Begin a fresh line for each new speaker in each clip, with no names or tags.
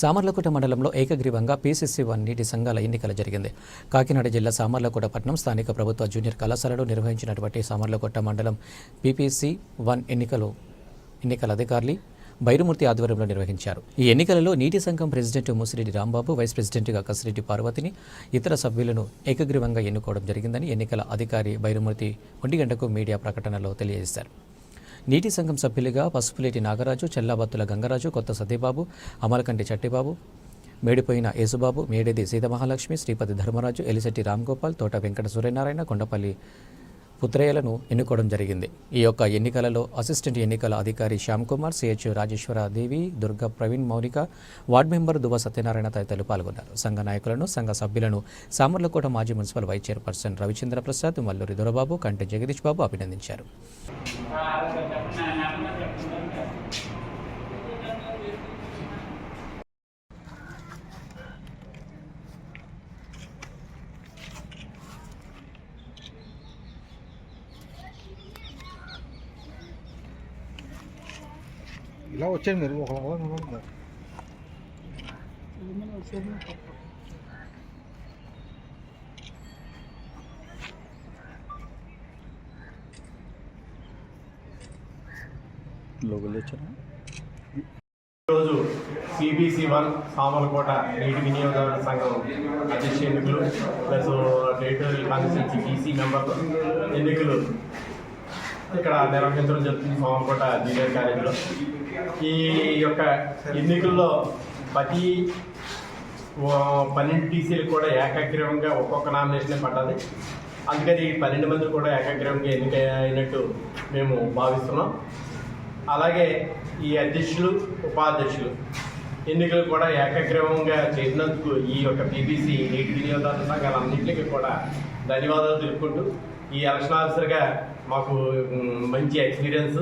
సామర్లకోట మండలంలో ఏకగ్రీవంగా PCC one నీటి సంఘాల ఎన్నికలు జరిగింది. కాకినాడ జిల్లా సామర్లకోట పట్టణం స్థానిక ప్రభుత్వ జూనియర్ కళాశాలలో నిర్వహించినటువంటి సామర్లకోట మండలం పీపీసీ వన్ ఎన్నికలు ఎన్నికల అధికారులు బైరుమూర్తి ఆధ్వర్యంలో నిర్వహించారు. ఈ ఎన్నికలలో నీటి సంఘం ప్రెసిడెంట్ ముసిరెడ్డి రాంబాబు వైస్ ప్రెసిడెంట్గా కసిరెడ్డి పార్వతిని ఇతర సభ్యులను ఏకగ్రీవంగా ఎన్నుకోవడం జరిగిందని ఎన్నికల అధికారి బైరుమూర్తి ఒంటి గంటకు మీడియా ప్రకటనలో తెలియజేశారు. నీటి సంఘం సభ్యులుగా పసుపులేటి నాగరాజు చెల్లాబత్తుల గంగరాజు కొత్త సతీబాబు అమలకంటి చట్టిబాబు మేడిపోయిన యేసుబాబు మేడేది సీతమహాలక్ష్మి శ్రీపతి ధర్మరాజు ఎలిశెట్టి రామ్గోపాల్ తోట వెంకట సూర్యనారాయణ కొండపల్లి పుత్రయ్యలను ఎన్నుకోవడం జరిగింది. ఈ యొక్క ఎన్నికలలో అసిస్టెంట్ ఎన్నికల అధికారి Shyam Kumar CH Rajeshwara Devi Durga Praveen Mounika ward member Duva Satyanarayana తదితరులు పాల్గొన్నారు. సంఘ నాయకులను సంఘ సభ్యులను సామర్లకోట మాజీ municipal vice chairperson Ravichandra Prasad Malluri Dorababu Kanti Jagadish Babu అభినందించారు.
ఇలా వచ్చారు మీరు ఒక వచ్చారా
ఈరోజు సిబిసి వన్ సామలకోట నీటి వినియోగదారుల సంఘం అధ్యక్ష ఎన్నికలు plus territorial constituency TC member ఎన్నికలు ఇక్కడ నిర్వహించడం జరుగుతుంది సామలకోట జూనియర్ కాలేజీలో. ఈ యొక్క ఎన్నికల్లో ప్రతి పన్నెండు టీసీలు కూడా ఏకగ్రీవంగా ఒక్కొక్క నామినేషన్ పడ్డది. అందుకని ఈ పన్నెండు మంది కూడా ఏకగ్రీవంగా ఎన్నిక అయినట్టు మేము భావిస్తున్నాం. అలాగే ఈ అధ్యక్షులు ఉపాధ్యక్షులు ఎన్నికలు కూడా ఏకగ్రీవంగా చేసినందుకు ఈ యొక్క బీబీసీ నీటి వినియోగదారుల సంఘాలన్నింటికి కూడా ధన్యవాదాలు తెలుపుకుంటూ ఈ ఎలక్షన్ ఆఫీసర్గా మాకు మంచి ఎక్స్పీరియన్స్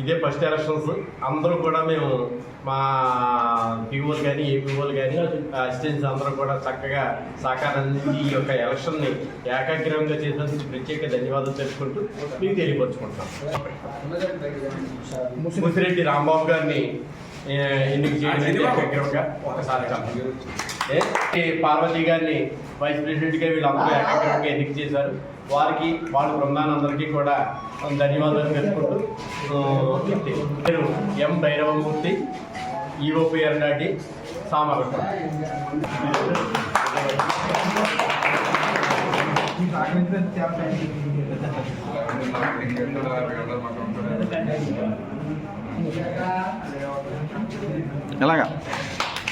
ఇదే ఫస్ట్ ఎలక్షన్స్ అందరూ కూడా మేము మా పీఓలు కానీ ఏపీఓలు కానీ అసిస్టెంట్స్ అందరూ కూడా చక్కగా సహకారం అందించి ఈ యొక్క ఎలక్షన్ని ఏకాగ్రహంగా చేసినందుకు ప్రత్యేక ధన్యవాదాలు తెలుపుకుంటూ మీకు తెలియపరుచుకుంటున్నాం. ముసిరెడ్డి రాంబాబు గారిని ఎన్నిక చేయడం ఏకగ్రీవంగా ఒకసారి పార్వతి గారిని వైస్ ప్రెసిడెంట్గా వీళ్ళందరూ ఏకగ్రీవంగా ఎన్నిక చేశారు. వారికి వాళ్ళ బృందానందరికీ కూడా ధన్యవాదాలు తెలుపుకుంటూ నేను ఎం. భైరవమూర్తి ఈఓపిఆర్ నాటి సామర్లకోట
ఎలాగా?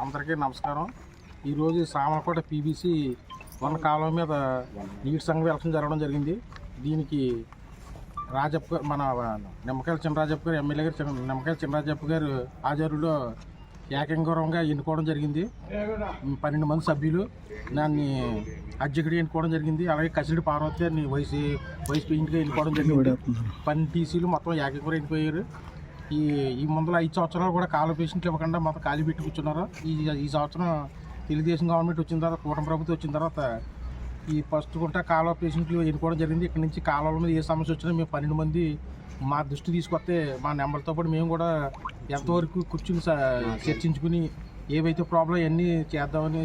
అందరికీ నమస్కారం. ఈరోజు సామకోట పీబీసీ వన్ కాలం మీద నీటి సంఘం ఎలక్షన్ జరగడం జరిగింది. దీనికి రాజప్ప మన నిమ్మకాయల చినరాజప్ప గారు ఎమ్మెల్యే గారు నిమ్మకాయల చినరాజప్ప గారు హాజరులో ఏకంగౌరవంగా ఎన్నుకోవడం జరిగింది. పన్నెండు మంది సభ్యులు దాన్ని అధ్యక్షుడు ఎన్నుకోవడం జరిగింది. అలాగే కసిరెడ్డి పార్వతి గారిని వైస్ వైస్ ప్రెసిడెంట్గా ఎన్నుకోవడం జరిగింది. పన్నెండు టీసీలు మొత్తం ఏకంగా ఎన్నిపోయారు ఈ ఈ ముందర ఐదు సంవత్సరాలు కూడా కాలు పేషెంట్లు ఇవ్వకుండా మొత్తం ఖాళీ పెట్టి కూర్చున్నారు. ఈ ఈ సంవత్సరం తెలుగుదేశం గవర్నమెంట్ వచ్చిన తర్వాత కూటమి ప్రభుత్వం వచ్చిన తర్వాత ఈ ఫస్ట్ గుంట కాలువ పేషెంట్లు ఎన్నుకోవడం జరిగింది. ఇక్కడ నుంచి కాలువల మీద ఏ సమస్య వచ్చినా మేము పన్నెండు మంది మా దృష్టి తీసుకొస్తే మా నెంబర్తో పాటు మేము కూడా ఎంతవరకు కూర్చుని చర్చించుకుని ఏవైతే ప్రాబ్లం అన్నీ చేద్దామని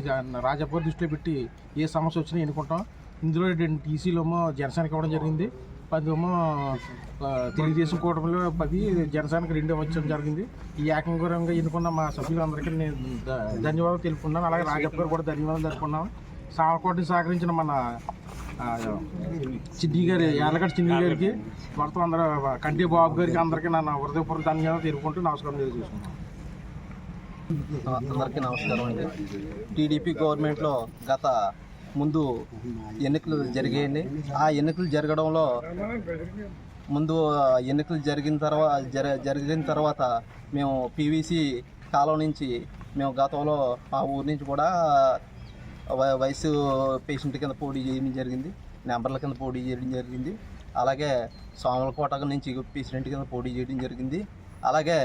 రాజప్ప దృష్టిలో పెట్టి ఏ సమస్య వచ్చినా ఎన్నుకుంటాం. ఇందులో రెండు టీసీలు ఏమో జనసేనకి ఇవ్వడం జరిగింది. పదేమో తెలుగుదేశం కూటమిలో పది జనసేనకి రెండు వచ్చడం జరిగింది. ఈ ఏకంగా ఎన్నుకున్న మా సభ్యులందరికీ నేను ధన్యవాదాలు తెలుపుకున్నాను అలాగే రాజప్ప గారు కూడా ధన్యవాదాలు తెలుపుకున్నాను సామకోటని సహకరించిన మన చిన్ని గారి యాలగడ్డ చిన్ని గారికి మొత్తం అందరూ కంటి బాబు గారికి అందరికీ నా హృదయపూర్వక ధన్యవాదాలు తీరుకుంటూ నమస్కారం తెలియజేసుకున్నాను
అందరికీ నమస్కారం అండి. టీడీపీ గవర్నమెంట్లో గత ముందు ఎన్నికలు జరిగాయండి. ఆ ఎన్నికలు జరగడంలో ముందు ఎన్నికలు జరిగిన తర్వాత జరిగిన తర్వాత మేము పీవీసీ కాలం నుంచి మేము గతంలో మా ఊరి నుంచి కూడా వయసు పేషెంట్ కింద పోటీ చేయడం జరిగింది. నెంబర్ల కింద పోటీ చేయడం జరిగింది. అలాగే సోమలకోట నుంచి పేషెంట్ కింద పోటీ చేయడం జరిగింది. అలాగే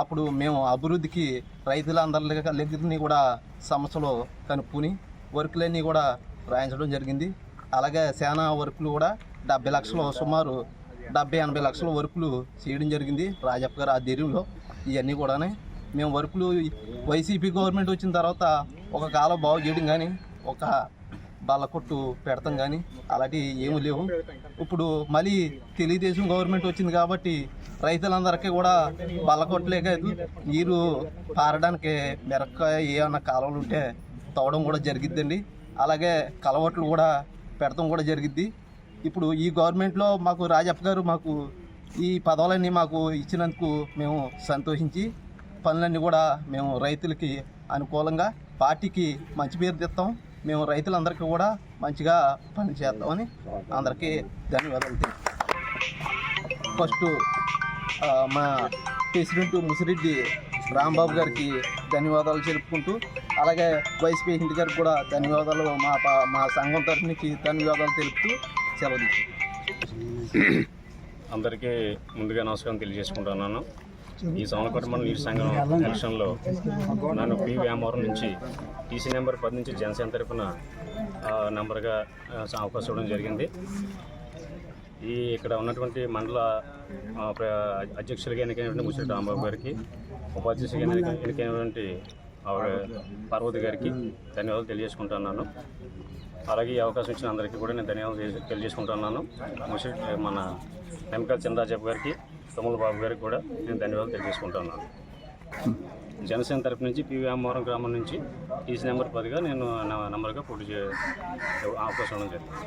అప్పుడు మేము అభివృద్ధికి రైతులందరి దగ్గరని కూడా సమస్యలు కనుక్కుని వర్కులన్నీ కూడా రాయించడం జరిగింది. అలాగే సేనా వర్కులు కూడా డెబ్బై లక్షలు సుమారు డెబ్బై ఎనభై లక్షల వర్కులు చేయడం జరిగింది. రాజప్ప గారు ఆధ్వర్యంలో ఇవన్నీ కూడా మేము వర్కులు వైసీపీ గవర్నమెంట్ వచ్చిన తర్వాత ఒక కాలం బాగు చేయడం కానీ ఒక బల్ల కొట్టు పెడతాం కానీ అలాంటివి ఏమీ లేవు. ఇప్పుడు మళ్ళీ తెలుగుదేశం గవర్నమెంట్ వచ్చింది కాబట్టి రైతులందరికీ కూడా బల్ల కొట్టలే కాదు నీరు పారడానికి మెరక్క ఏమన్నా కాలువలు ఉంటే తవ్వడం కూడా జరిగిద్దండి. అలాగే కలవట్లు కూడా పెడతాం కూడా జరిగిద్ది. ఇప్పుడు ఈ గవర్నమెంట్లో మాకు రాజప్ప గారు మాకు ఈ పదవులన్నీ మాకు ఇచ్చినందుకు మేము సంతోషించి పనులన్నీ కూడా మేము రైతులకి అనుకూలంగా పార్టీకి మంచి పేరు తెస్తాం. మేము రైతులందరికీ కూడా మంచిగా పని చేస్తామని అందరికీ ధన్యవాదాలు ఫస్ట్ మా ప్రెసిడెంట్ ముసిరెడ్డి రాంబాబు గారికి ధన్యవాదాలు తెలుపుకుంటూ అలాగే వైస్ ప్రెసిడెంట్ గారికి కూడా ధన్యవాదాలు మా మా సంఘం తరఫు నుంచి ధన్యవాదాలు తెలుపుతూ సెలవు
అందరికీ ముందుగా నమస్కారం తెలియజేసుకుంటున్నాను. ఈ సోమలకోట మండల నీటి సంఘం ఎలక్షన్లో నన్ను పి వ్యామవరం నుంచి టీసీ నెంబర్ పది నుంచి జనసేన తరఫున నెంబర్గా అవకాశం ఇవ్వడం జరిగింది. ఈ ఇక్కడ ఉన్నటువంటి మండల అధ్యక్షులుగా ఎన్నికైనటువంటి ముసిరెడ్డి రాంబాబు గారికి ఉపాధ్యక్షులుగా ఎన్నికైనటువంటి ఆవిడ పార్వతి గారికి ధన్యవాదాలు తెలియజేసుకుంటున్నాను. అలాగే ఈ అవకాశం ఇచ్చిన అందరికీ కూడా నేను ధన్యవాదాలు తెలియజేసుకుంటున్నాను. ముసిరి మన వెంకట చంద్రాజప్ప గారికి తమ్ముల బాబు గారికి కూడా నేను ధన్యవాదాలు తెలియజేసుకుంటున్నాను. జనసేన తరపు నుంచి పివి అమ్మవరం గ్రామం నుంచి ఈసీ నెంబర్ పదిగా నేను నెంబర్గా పోటీ చే అవకాశం ఉండడం జరిగింది.